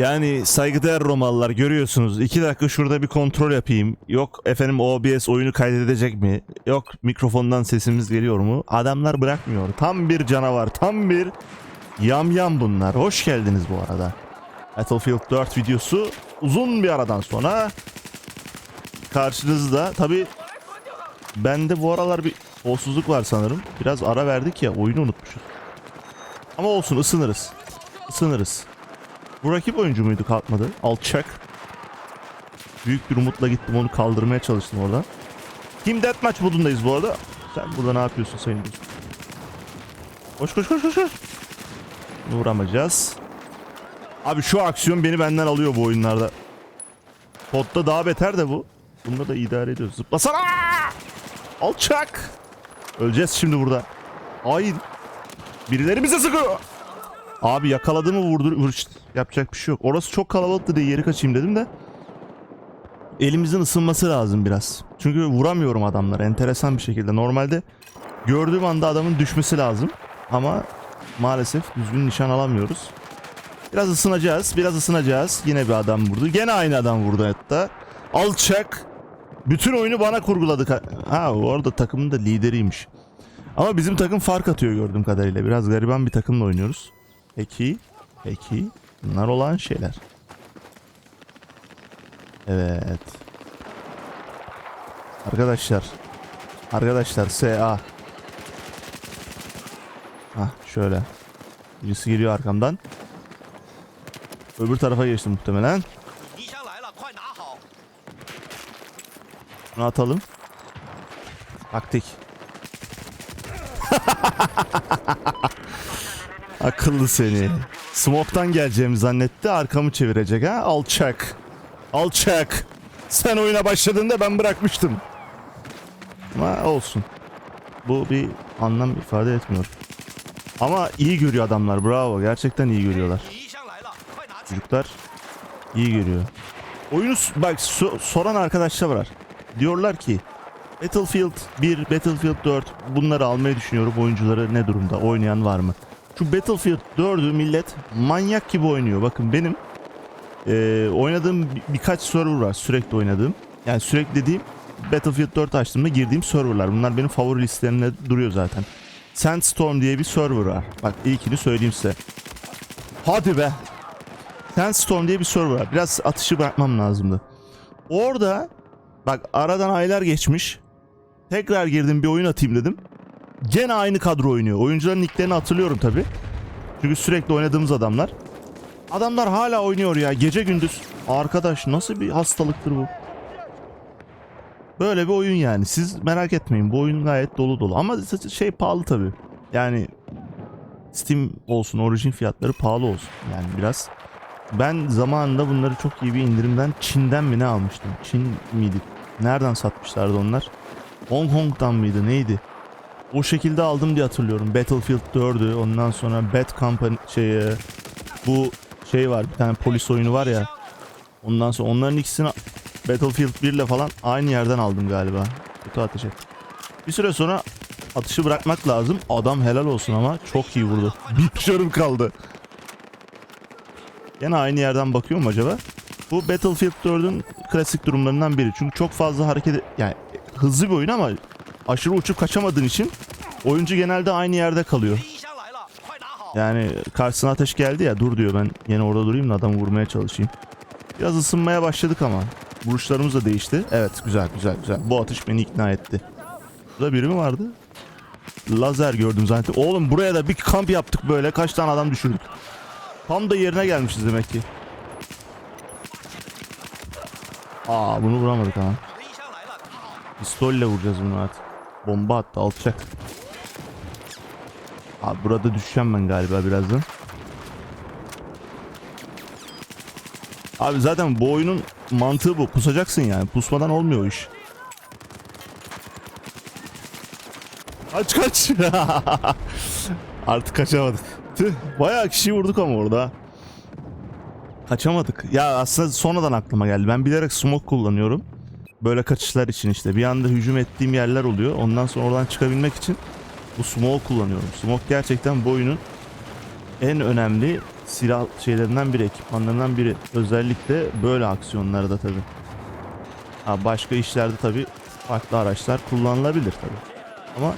Yani saygıdeğer Romalılar görüyorsunuz. 2 dakika şurada bir kontrol yapayım. Yok efendim OBS oyunu kaydedecek mi? Yok mikrofondan sesimiz geliyor mu? Adamlar bırakmıyor. Tam bir canavar. Tam bir yamyam bunlar. Hoş geldiniz bu arada. Battlefield 4 videosu uzun bir aradan sonra karşınızda. Tabi bende bu aralar bir kolsuzluk var sanırım. Biraz ara verdik ya oyunu unutmuşuz. Ama olsun ısınırız. Isınırız. Bu rakip oyuncu muydu kalkmadı? Alçak. Büyük bir umutla gittim onu kaldırmaya çalıştım orada. Team Deathmatch modundayız bu arada. Sen burada ne yapıyorsun sayın dostum? Koş koş koş koş koş. Uğramayacağız. Abi şu aksiyon beni benden alıyor bu oyunlarda. Podda daha beter de bu. Bunda da idare ediyoruz. Zıplasana! Alçak! Öleceğiz şimdi burada. Hain. Birileri bize sıkıyor. Abi yakaladı mı vurdu. Vur. Yapacak bir şey yok. Orası çok kalabalıktı diye yeri kaçayım dedim de. Elimizin ısınması lazım biraz. Çünkü vuramıyorum adamlara enteresan bir şekilde. Normalde gördüğüm anda adamın düşmesi lazım. Ama maalesef düzgün nişan alamıyoruz. Biraz ısınacağız. Biraz ısınacağız. Yine bir adam vurdu. Gene aynı adam vurdu hatta. Alçak. Bütün oyunu bana kurguladık. Ha- Ha orada takımın da lideriymiş. Ama bizim takım fark atıyor gördüğüm kadarıyla. Biraz gariban bir takımla oynuyoruz. Peki. Peki. Bunlar olan şeyler. Evet. Arkadaşlar. Arkadaşlar SA. Ha ah, şöyle. Birisi geliyor arkamdan. Öbür tarafa geçti muhtemelen. Bunu atalım. Taktik. Akıllı seni. Smok'tan geleceğimi zannetti. Arkamı çevirecek ha. Alçak. Alçak. Sen oyuna başladığında ben bırakmıştım. Ama olsun. Bu bir anlam ifade etmiyor. Ama iyi görüyor adamlar. Bravo. Gerçekten iyi görüyorlar. Çocuklar iyi görüyor. Oyunu bak so soran arkadaşlar var. Diyorlar ki Battlefield 1, Battlefield 4 bunları almayı düşünüyorum. Oyuncuları ne durumda? Oynayan var mı? Şu Battlefield 4'ü millet manyak gibi oynuyor. Bakın benim eee, oynadığım bir- birkaç server var sürekli oynadığım. Yani sürekli dediğim Battlefield 4 açtığımda girdiğim serverlar. Bunlar benim favori listelerinde duruyor zaten. Sandstorm diye bir server var. Bak ilkini söyleyeyim size. Hadi be. Sandstorm diye bir server var. Biraz atışı bırakmam lazımdı. Orada bak aradan aylar geçmiş. Tekrar girdim bir oyun atayım dedim. Gene aynı kadro oynuyor. Oyuncuların nicklerini hatırlıyorum tabi. Çünkü sürekli oynadığımız adamlar. Adamlar hala oynuyor ya gece gündüz. Arkadaş nasıl bir hastalıktır bu? Böyle bir oyun yani. Siz merak etmeyin. Bu oyun gayet dolu dolu. Ama şey pahalı tabi. Yani Steam olsun, orijin fiyatları pahalı olsun. Yani biraz ben zamanında bunları çok iyi bir indirimden Çin'den mi ne almıştım? Çin miydi? Nereden satmışlardı onlar? Hong Kong'dan mıydı neydi? O şekilde aldım diye hatırlıyorum. Battlefield 4'ü ondan sonra Bad Company şey bu şey var bir tane polis oyunu var ya. Ondan sonra onların ikisini Battlefield 1 ile falan aynı yerden aldım galiba. Kötü ateş et. Bir süre sonra atışı bırakmak lazım. Adam helal olsun ama çok iyi vurdu. Bir şarım kaldı. Yine aynı yerden bakıyor mu acaba? Bu Battlefield 4'ün klasik durumlarından biri. Çünkü çok fazla hareket yani hızlı bir oyun ama aşırı uçup kaçamadığın için oyuncu genelde aynı yerde kalıyor. Yani karşısına ateş geldi ya dur diyor ben yine orada durayım da adamı vurmaya çalışayım. Biraz ısınmaya başladık ama. Vuruşlarımız da değişti. Evet güzel güzel güzel. Bu atış beni ikna etti. Burada biri mi vardı? Lazer gördüm zaten. Oğlum buraya da bir kamp yaptık böyle. Kaç tane adam düşürdük. Tam da yerine gelmişiz demek ki. Aa bunu vuramadık ama. Pistolle vuracağız bunu artık. Bomba attı alçak. Abi burada düşeceğim ben galiba birazdan. Abi zaten bu oyunun mantığı bu. Pusacaksın yani. Pusmadan olmuyor iş. Kaç kaç. Artık kaçamadık. Tüh. Bayağı kişi vurduk ama orada. Kaçamadık. Ya aslında sonradan aklıma geldi. Ben bilerek smoke kullanıyorum. Böyle kaçışlar için işte. Bir anda hücum ettiğim yerler oluyor. Ondan sonra oradan çıkabilmek için bu smoke kullanıyorum. Smoke gerçekten bu oyunun en önemli silah şeylerinden biri, ekipmanlarından biri. Özellikle böyle aksiyonlarda tabi. Ha, başka işlerde tabi farklı araçlar kullanılabilir tabi. Ama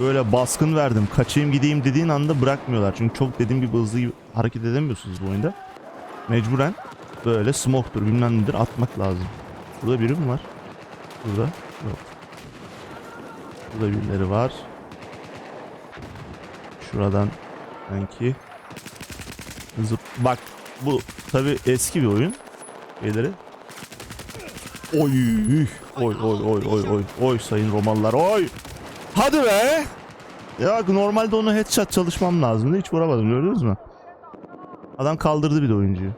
böyle baskın verdim, kaçayım gideyim dediğin anda bırakmıyorlar. Çünkü çok dediğim gibi hızlı hareket edemiyorsunuz bu oyunda. Mecburen böyle smoke'tur bilmem nedir atmak lazım. Burada biri mi var? Burada. Yok. Burada birileri var. Şuradan sanki zıp bak bu tabi eski bir oyun. Şeyleri oy oy oy oy oy oy oy sayın Romalılar oy! Hadi be! Ya normalde onu headshot çalışmam lazımdı. Hiç vuramadım gördünüz mü? Adam kaldırdı bir de oyuncuyu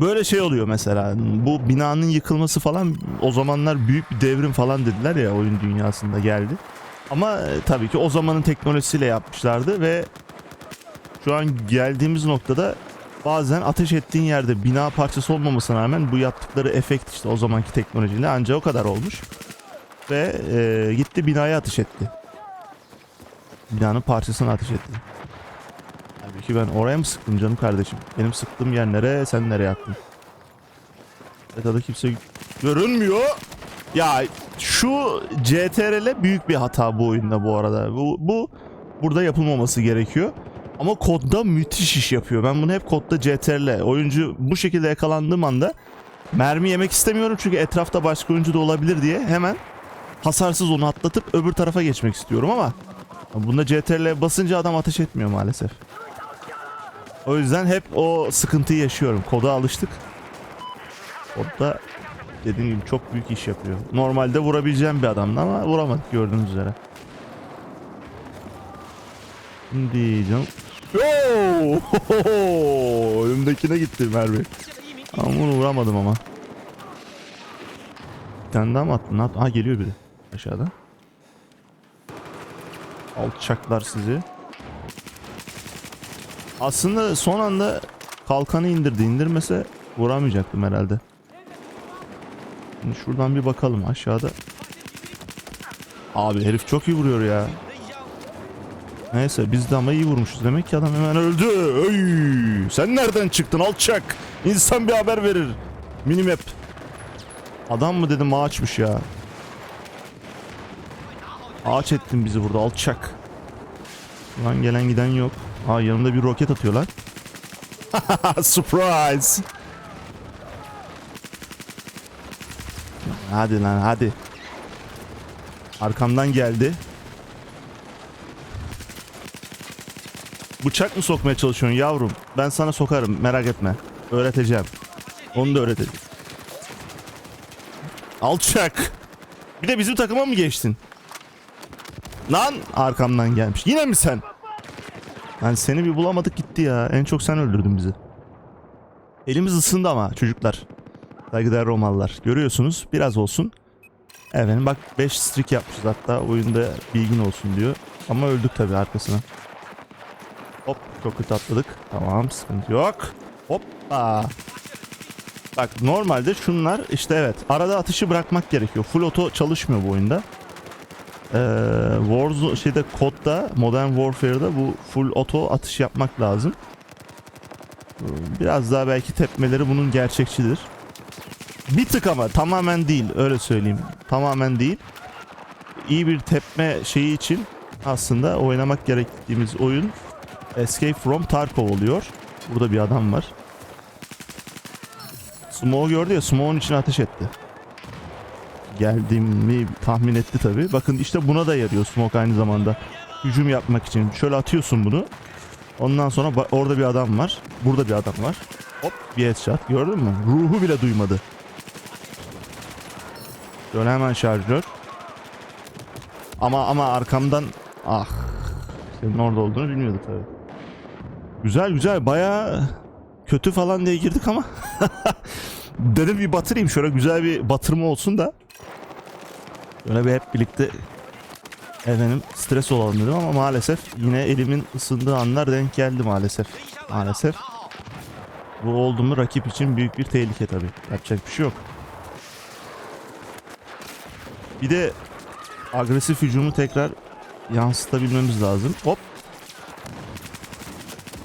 böyle şey oluyor mesela bu binanın yıkılması falan o zamanlar büyük bir devrim falan dediler ya oyun dünyasında geldi ama e, tabii ki o zamanın teknolojisiyle yapmışlardı ve şu an geldiğimiz noktada bazen ateş ettiğin yerde bina parçası olmamasına rağmen bu yaptıkları efekt işte o zamanki teknolojiyle ancak o kadar olmuş. Ve e, gitti binaya ateş etti. Binanın parçasını ateş etti. Ki ben oraya mı sıktım canım kardeşim? Benim sıktığım yer nereye sen nereye attın? Haritada kimse görünmüyor. Ya şu CTRL büyük bir hata bu oyunda bu arada. Bu, bu burada yapılmaması gerekiyor. Ama kodda müthiş iş yapıyor. Ben bunu hep kodda CTRL. Oyuncu bu şekilde yakalandığım anda mermi yemek istemiyorum çünkü etrafta başka oyuncu da olabilir diye hemen hasarsız onu atlatıp öbür tarafa geçmek istiyorum ama bunda CTRL basınca adam ateş etmiyor maalesef. O yüzden hep o sıkıntıyı yaşıyorum. Koda alıştık. Orada dediğim gibi çok büyük iş yapıyor. Normalde vurabileceğim bir adamdı ama vuramadık gördüğünüz üzere. Şimdi canım. Oo! Önümdekine gitti mermi. Ama bunu vuramadım ama. Bir tane daha mı attın? At geliyor biri aşağıda. Alçaklar sizi. Aslında son anda kalkanı indirdi. İndirmese vuramayacaktım herhalde. Şimdi şuradan bir bakalım aşağıda. Abi herif çok iyi vuruyor ya. Neyse biz de ama iyi vurmuşuz. Demek ki adam hemen öldü. Öy! Sen nereden çıktın alçak? İnsan bir haber verir. Minimap. Adam mı dedim ağaçmış ya. Ağaç ettin bizi burada alçak. Lan gelen giden yok. Aa yanımda bir roket atıyorlar. Surprise. Hadi lan hadi. Arkamdan geldi. Bıçak mı sokmaya çalışıyorsun yavrum? Ben sana sokarım merak etme. Öğreteceğim. Onu da öğreteceğim. Alçak. Bir de bizim takıma mı geçtin? Lan arkamdan gelmiş. Yine mi sen? Yani seni bir bulamadık gitti ya. En çok sen öldürdün bizi. Elimiz ısındı ama çocuklar. Saygıdeğer Romalılar. Görüyorsunuz biraz olsun. Efendim bak 5 streak yapmışız hatta oyunda bilgin olsun diyor. Ama öldük tabii arkasına. Hop çok kötü atladık. Tamam sıkıntı yok. Hoppa. Bak normalde şunlar işte evet arada atışı bırakmak gerekiyor. Full auto çalışmıyor bu oyunda. Ee, Warzone şeyde kodda Modern Warfare'da bu full auto atış yapmak lazım. Biraz daha belki tepmeleri bunun gerçekçidir. Bir tık ama tamamen değil öyle söyleyeyim. Tamamen değil. İyi bir tepme şeyi için aslında oynamak gerektiğimiz oyun Escape from Tarkov oluyor. Burada bir adam var. Smoke gördü ya Smoke'un içine ateş etti. Geldiğimi tahmin etti tabi. Bakın işte buna da yarıyor Smoke aynı zamanda. Hücum yapmak için. Şöyle atıyorsun bunu. Ondan sonra orada bir adam var. Burada bir adam var. Hop bir headshot gördün mü? Ruhu bile duymadı. Şöyle hemen şarjör. Ama ama arkamdan ah senin orada olduğunu bilmiyorduk tabii. Güzel güzel baya kötü falan diye girdik ama dedim bir batırayım şöyle güzel bir batırma olsun da Böyle bir hep birlikte efendim stres olalım dedim ama maalesef yine elimin ısındığı anlar denk geldi maalesef. Maalesef. Bu oldu mu rakip için büyük bir tehlike tabi. Yapacak bir şey yok. Bir de agresif hücumu tekrar yansıtabilmemiz lazım. Hop.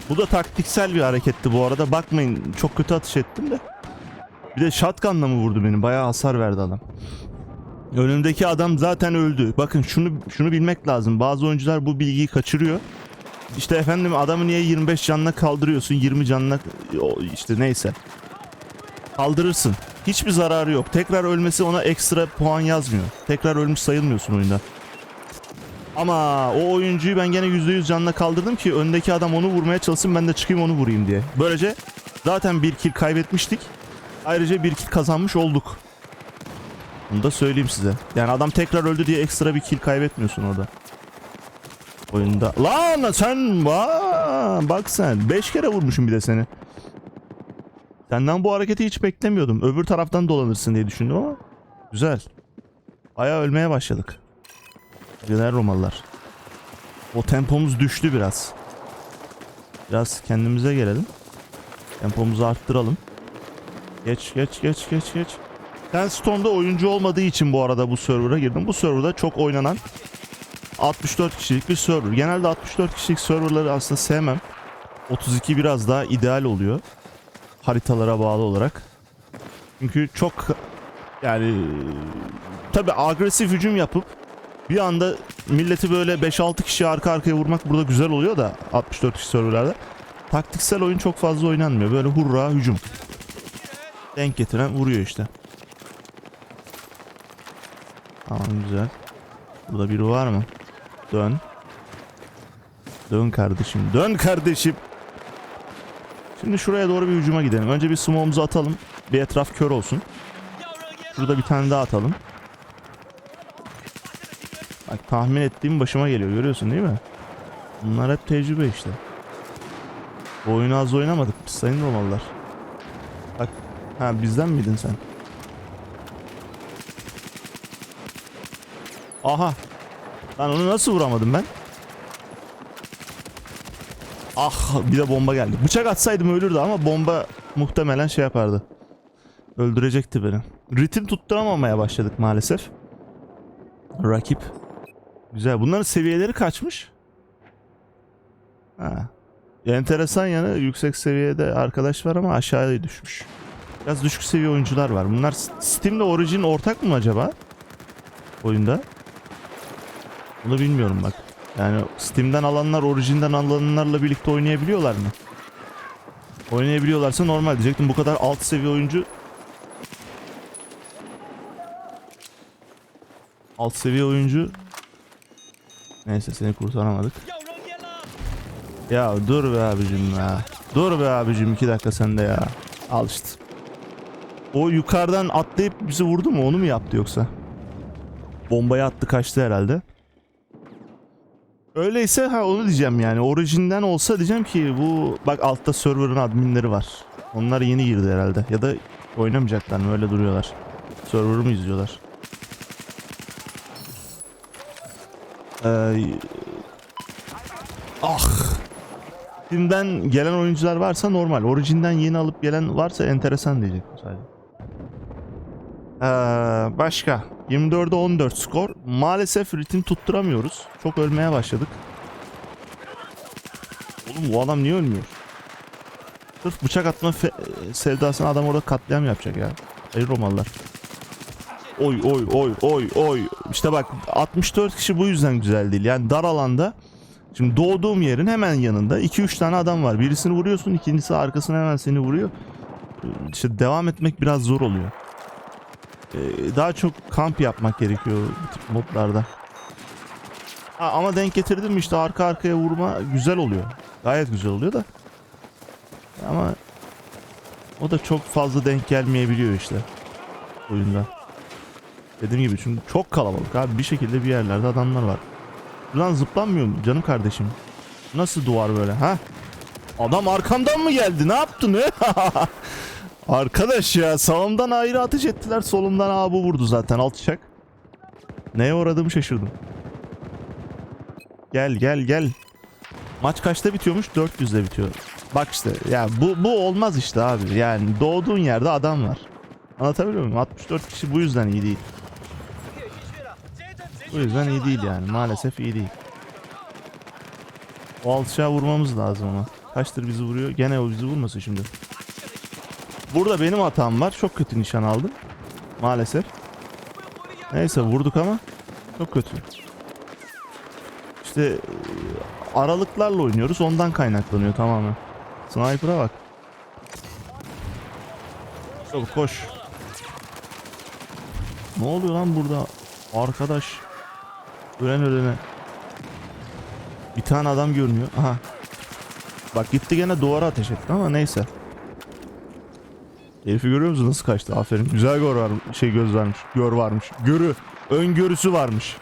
Bu da taktiksel bir hareketti bu arada. Bakmayın çok kötü atış ettim de. Bir de shotgun'la mı vurdu beni? Bayağı hasar verdi adam. Önümdeki adam zaten öldü. Bakın şunu şunu bilmek lazım. Bazı oyuncular bu bilgiyi kaçırıyor. İşte efendim adamı niye 25 canına kaldırıyorsun? 20 canına o işte neyse. Kaldırırsın. Hiçbir zararı yok. Tekrar ölmesi ona ekstra puan yazmıyor. Tekrar ölmüş sayılmıyorsun oyunda. Ama o oyuncuyu ben gene %100 canına kaldırdım ki öndeki adam onu vurmaya çalışsın ben de çıkayım onu vurayım diye. Böylece zaten bir kill kaybetmiştik. Ayrıca bir kill kazanmış olduk. Bunu da söyleyeyim size. Yani adam tekrar öldü diye ekstra bir kill kaybetmiyorsun orada. Oyunda. Lan sen bak sen 5 kere vurmuşum bir de seni. Senden bu hareketi hiç beklemiyordum. Öbür taraftan dolanırsın diye düşündüm ama güzel. Aya ölmeye başladık. Güzel Romalılar. O tempomuz düştü biraz. Biraz kendimize gelelim. Tempomuzu arttıralım. Geç geç geç geç geç. Sandstorm'da oyuncu olmadığı için bu arada bu server'a girdim. Bu server'da çok oynanan 64 kişilik bir server. Genelde 64 kişilik serverları aslında sevmem. 32 biraz daha ideal oluyor. Haritalara bağlı olarak. Çünkü çok yani tabi agresif hücum yapıp bir anda milleti böyle 5-6 kişi arka arkaya vurmak burada güzel oluyor da 64 kişi serverlarda. Taktiksel oyun çok fazla oynanmıyor. Böyle hurra hücum. Denk getiren vuruyor işte. Tamam güzel. Burada biri var mı? Dön. Dön kardeşim. Dön kardeşim. Şimdi şuraya doğru bir hücuma gidelim. Önce bir smoke'umuzu atalım. Bir etraf kör olsun. Şurada bir tane daha atalım. Bak tahmin ettiğim başıma geliyor. Görüyorsun değil mi? Bunlar hep tecrübe işte. Bu oyunu az oynamadık biz sayın olmalılar. Bak. Ha bizden miydin sen? Aha. Lan onu nasıl vuramadım ben? Ah bir de bomba geldi. Bıçak atsaydım ölürdü ama bomba muhtemelen şey yapardı. Öldürecekti beni. Ritim tutturamamaya başladık maalesef. Rakip. Güzel. Bunların seviyeleri kaçmış? Ha. Enteresan yanı yüksek seviyede arkadaş var ama aşağıya düşmüş. Biraz düşük seviye oyuncular var. Bunlar Steam'le Origin ortak mı acaba? Oyunda. Bunu bilmiyorum bak. Yani Steam'den alanlar orijinden alanlarla birlikte oynayabiliyorlar mı? Oynayabiliyorlarsa normal diyecektim. Bu kadar alt seviye oyuncu alt seviye oyuncu Neyse seni kurtaramadık. Ya dur be abicim ya. Dur be abicim iki dakika sende ya. Al işte. O yukarıdan atlayıp bizi vurdu mu? Onu mu yaptı yoksa? Bombayı attı kaçtı herhalde. Öyleyse ha onu diyeceğim yani. Orijinden olsa diyeceğim ki bu bak altta server'ın adminleri var. Onlar yeni girdi herhalde. Ya da oynamayacaklar mı öyle duruyorlar. Server'ı mı izliyorlar? Ee, ah Steam'den gelen oyuncular varsa normal. Origin'den yeni alıp gelen varsa enteresan diyecek sadece. Ee, başka. 24'e 14 skor. Maalesef ritim tutturamıyoruz. Çok ölmeye başladık. Oğlum bu adam niye ölmüyor? Sırf bıçak atma sevdasına adam orada katliam yapacak ya. Hayır Romalılar. Oy oy oy oy oy. İşte bak 64 kişi bu yüzden güzel değil. Yani dar alanda Şimdi doğduğum yerin hemen yanında 2-3 tane adam var. Birisini vuruyorsun, ikincisi arkasına hemen seni vuruyor. İşte devam etmek biraz zor oluyor. Ee, daha çok kamp yapmak gerekiyor bu tip modlarda. Ha, ama denk getirdim işte arka arkaya vurma güzel oluyor. Gayet güzel oluyor da. Ama o da çok fazla denk gelmeyebiliyor işte oyunda. Dediğim gibi çünkü çok kalabalık abi bir şekilde bir yerlerde adamlar var. Lan zıplanmıyor mu canım kardeşim? Nasıl duvar böyle ha? Adam arkamdan mı geldi? Ne yaptı ne? Arkadaş ya sağımdan ayrı ateş ettiler solumdan abi vurdu zaten alt çak. Neye uğradığımı şaşırdım. Gel gel gel. Maç kaçta bitiyormuş? 400'de bitiyor. Bak işte ya bu, bu olmaz işte abi. Yani doğduğun yerde adam var. Anlatabiliyor muyum? 64 kişi bu yüzden iyi değil. Bu yüzden iyi değil yani. Maalesef iyi değil. O alçağı vurmamız lazım ama. Kaçtır bizi vuruyor? Gene o bizi vurmasın şimdi. Burada benim hatam var. Çok kötü nişan aldım. Maalesef. Neyse vurduk ama çok kötü. İşte e, aralıklarla oynuyoruz. Ondan kaynaklanıyor tamamen. Sniper'a bak. Çok koş. Ne oluyor lan burada? Arkadaş. Ölen ölene. Bir tane adam görünüyor. Aha. Bak gitti gene duvara ateş etti ama neyse. Herifi görüyor musun nasıl kaçtı? Aferin. Güzel gör var şey göz varmış. Gör varmış. Görü. Öngörüsü varmış.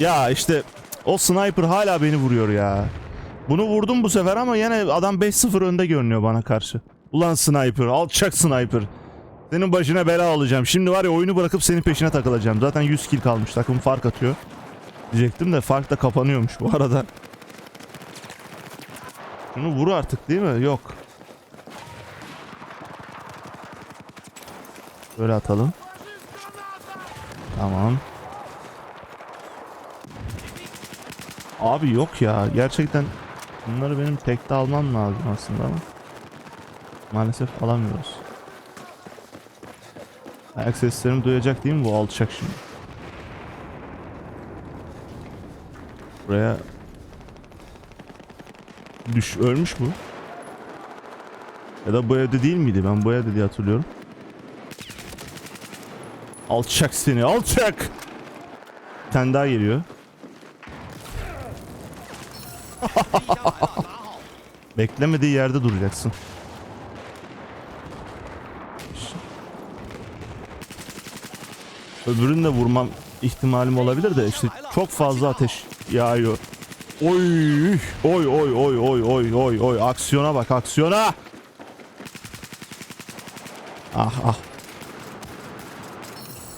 Ya işte o sniper hala beni vuruyor ya. Bunu vurdum bu sefer ama yine adam 5-0 önde görünüyor bana karşı. Ulan sniper, alçak sniper. Senin başına bela alacağım. Şimdi var ya oyunu bırakıp senin peşine takılacağım. Zaten 100 kill kalmış. Takım fark atıyor. Diyecektim de fark da kapanıyormuş bu arada. Bunu vur artık değil mi? Yok. Böyle atalım. Tamam. Abi yok ya. Gerçekten bunları benim tekte almam lazım aslında ama maalesef alamıyoruz. Ayak seslerimi duyacak değil mi bu alçak şimdi? Buraya düş ölmüş bu. Ya da bu evde değil miydi? Ben bu evde diye hatırlıyorum. Alçak seni, alçak! Bir tane daha geliyor. Beklemediği yerde duracaksın. Öbürünü de vurmam ihtimalim olabilir de işte çok fazla ateş yağıyor. Oy oy oy oy oy oy oy oy aksiyona bak aksiyona. Ah ah.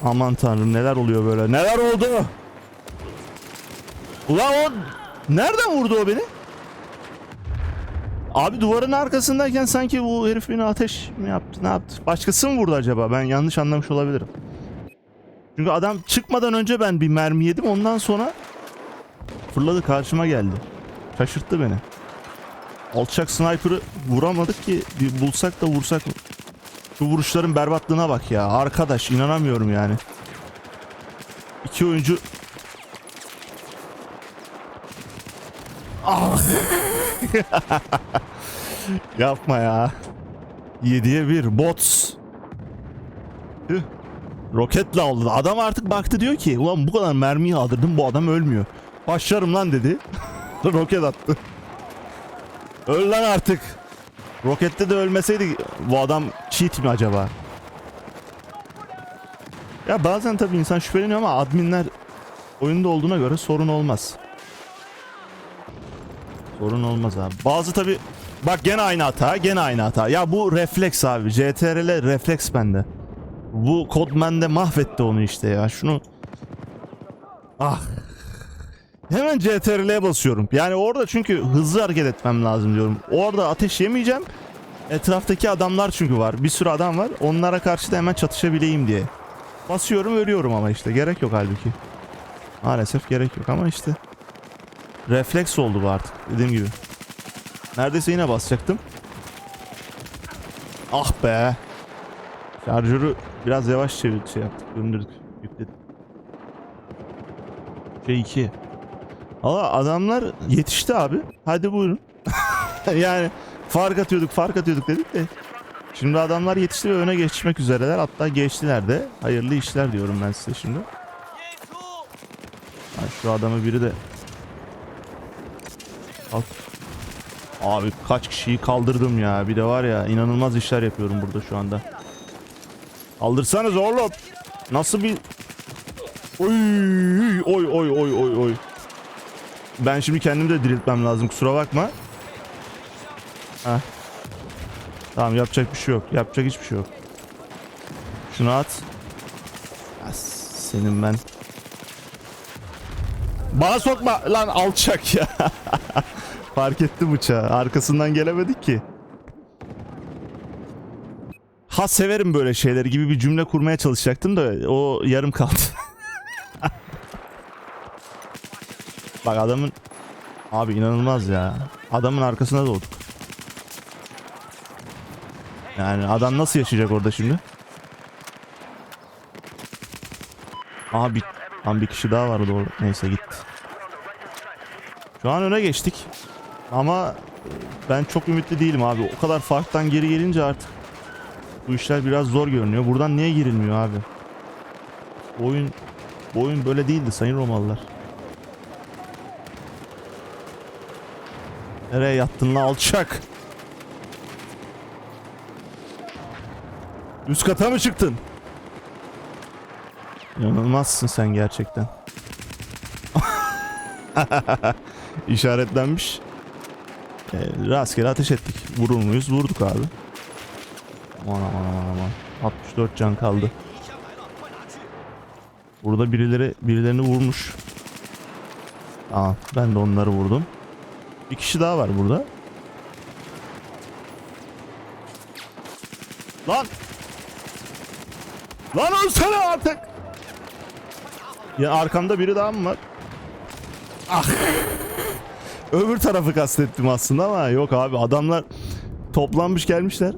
Aman tanrım neler oluyor böyle neler oldu? Ulan o nereden vurdu o beni? Abi duvarın arkasındayken sanki bu herif beni ateş mi yaptı ne yaptı? Başkası mı vurdu acaba? Ben yanlış anlamış olabilirim. Çünkü adam çıkmadan önce ben bir mermi yedim ondan sonra fırladı karşıma geldi. Şaşırttı beni. Alçak sniper'ı vuramadık ki bir bulsak da vursak mı? Şu vuruşların berbatlığına bak ya. Arkadaş inanamıyorum yani. İki oyuncu Ah. Yapma ya. 7'ye 1 bots. Tüh. Roketle aldı. Adam artık baktı diyor ki ulan bu kadar mermiyi aldırdım bu adam ölmüyor. Başlarım lan dedi. Roket attı. Öl lan artık. Rokette de ölmeseydi bu adam cheat mi acaba? Ya bazen tabii insan şüpheleniyor ama adminler oyunda olduğuna göre sorun olmaz. Sorun olmaz abi. Bazı tabi bak gene aynı hata gene aynı hata. Ya bu refleks abi. CTRL refleks bende. Bu Codman de mahvetti onu işte ya. Şunu Ah. Hemen CTRL'ye basıyorum. Yani orada çünkü hızlı hareket etmem lazım diyorum. Orada ateş yemeyeceğim. Etraftaki adamlar çünkü var. Bir sürü adam var. Onlara karşı da hemen çatışabileyim diye. Basıyorum ölüyorum ama işte. Gerek yok halbuki. Maalesef gerek yok ama işte. Refleks oldu bu artık. Dediğim gibi. Neredeyse yine basacaktım. Ah be. Şarjörü biraz yavaş çevirdik şey yaptık. Döndürdük. Yükledik. Şey 2. Valla adamlar yetişti abi. Hadi buyurun. yani fark atıyorduk fark atıyorduk dedik de. Şimdi adamlar yetişti ve öne geçmek üzereler. Hatta geçtiler de. Hayırlı işler diyorum ben size şimdi. Ha, şu adamı biri de Kalk. Abi kaç kişiyi kaldırdım ya. Bir de var ya inanılmaz işler yapıyorum burada şu anda. Kaldırsanız oğlum. Nasıl bir Oy oy oy oy oy oy. Ben şimdi kendimi de diriltmem lazım kusura bakma. Heh. Tamam yapacak bir şey yok. Yapacak hiçbir şey yok. Şunu at. Ya senin ben. Bana sokma lan alçak ya. Fark etti bıçağı. Arkasından gelemedik ki. Ha severim böyle şeyleri gibi bir cümle kurmaya çalışacaktım da o yarım kaldı. Bak adamın Abi inanılmaz ya. Adamın arkasına doğduk. Yani adam nasıl yaşayacak orada şimdi? Aha bir, tam bir kişi daha vardı orada. Neyse gitti. Şu an öne geçtik. Ama e, ben çok ümitli değilim abi. O kadar farktan geri gelince artık bu işler biraz zor görünüyor. Buradan niye girilmiyor abi? Oyun oyun böyle değildi sayın Romalılar. Nereye yattın lan alçak? Üst kata mı çıktın? Yanılmazsın sen gerçekten. İşaretlenmiş. E, rastgele ateş ettik. Vurur muyuz? Vurduk abi. Aman aman aman aman. 64 can kaldı. Burada birileri birilerini vurmuş. Aa, ben de onları vurdum. Bir kişi daha var burada. Lan! Lan ölsene artık! Ya arkamda biri daha mı var? Ah! Öbür tarafı kastettim aslında ama yok abi adamlar toplanmış gelmişler.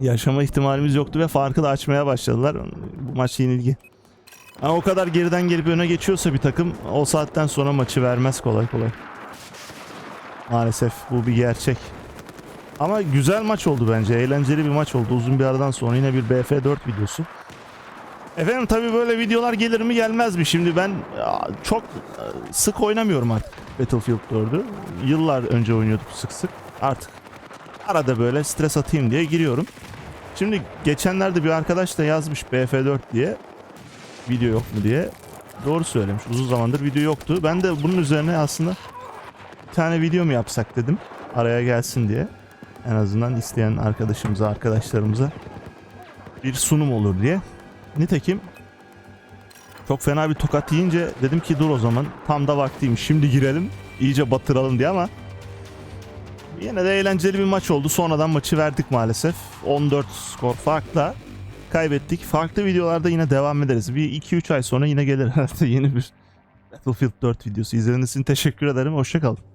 Yaşama ihtimalimiz yoktu ve farkı da açmaya başladılar. Bu maç yenilgi. Ha, o kadar geriden gelip öne geçiyorsa bir takım o saatten sonra maçı vermez kolay kolay. Maalesef bu bir gerçek. Ama güzel maç oldu bence. Eğlenceli bir maç oldu. Uzun bir aradan sonra yine bir BF4 videosu. Efendim tabii böyle videolar gelir mi gelmez mi? Şimdi ben ya, çok e, sık oynamıyorum artık Battlefield 4'ü. Yıllar önce oynuyorduk sık sık. Artık arada böyle stres atayım diye giriyorum. Şimdi geçenlerde bir arkadaş da yazmış BF4 diye video yok mu diye. Doğru söylemiş. Uzun zamandır video yoktu. Ben de bunun üzerine aslında tane video mu yapsak dedim. Araya gelsin diye. En azından isteyen arkadaşımıza, arkadaşlarımıza bir sunum olur diye. Nitekim çok fena bir tokat yiyince dedim ki dur o zaman tam da vaktiymiş. Şimdi girelim iyice batıralım diye ama yine de eğlenceli bir maç oldu. Sonradan maçı verdik maalesef. 14 skor farkla kaybettik. Farklı videolarda yine devam ederiz. Bir 2-3 ay sonra yine gelir herhalde yeni bir Battlefield 4 videosu. İzlediğiniz için teşekkür ederim. Hoşçakalın.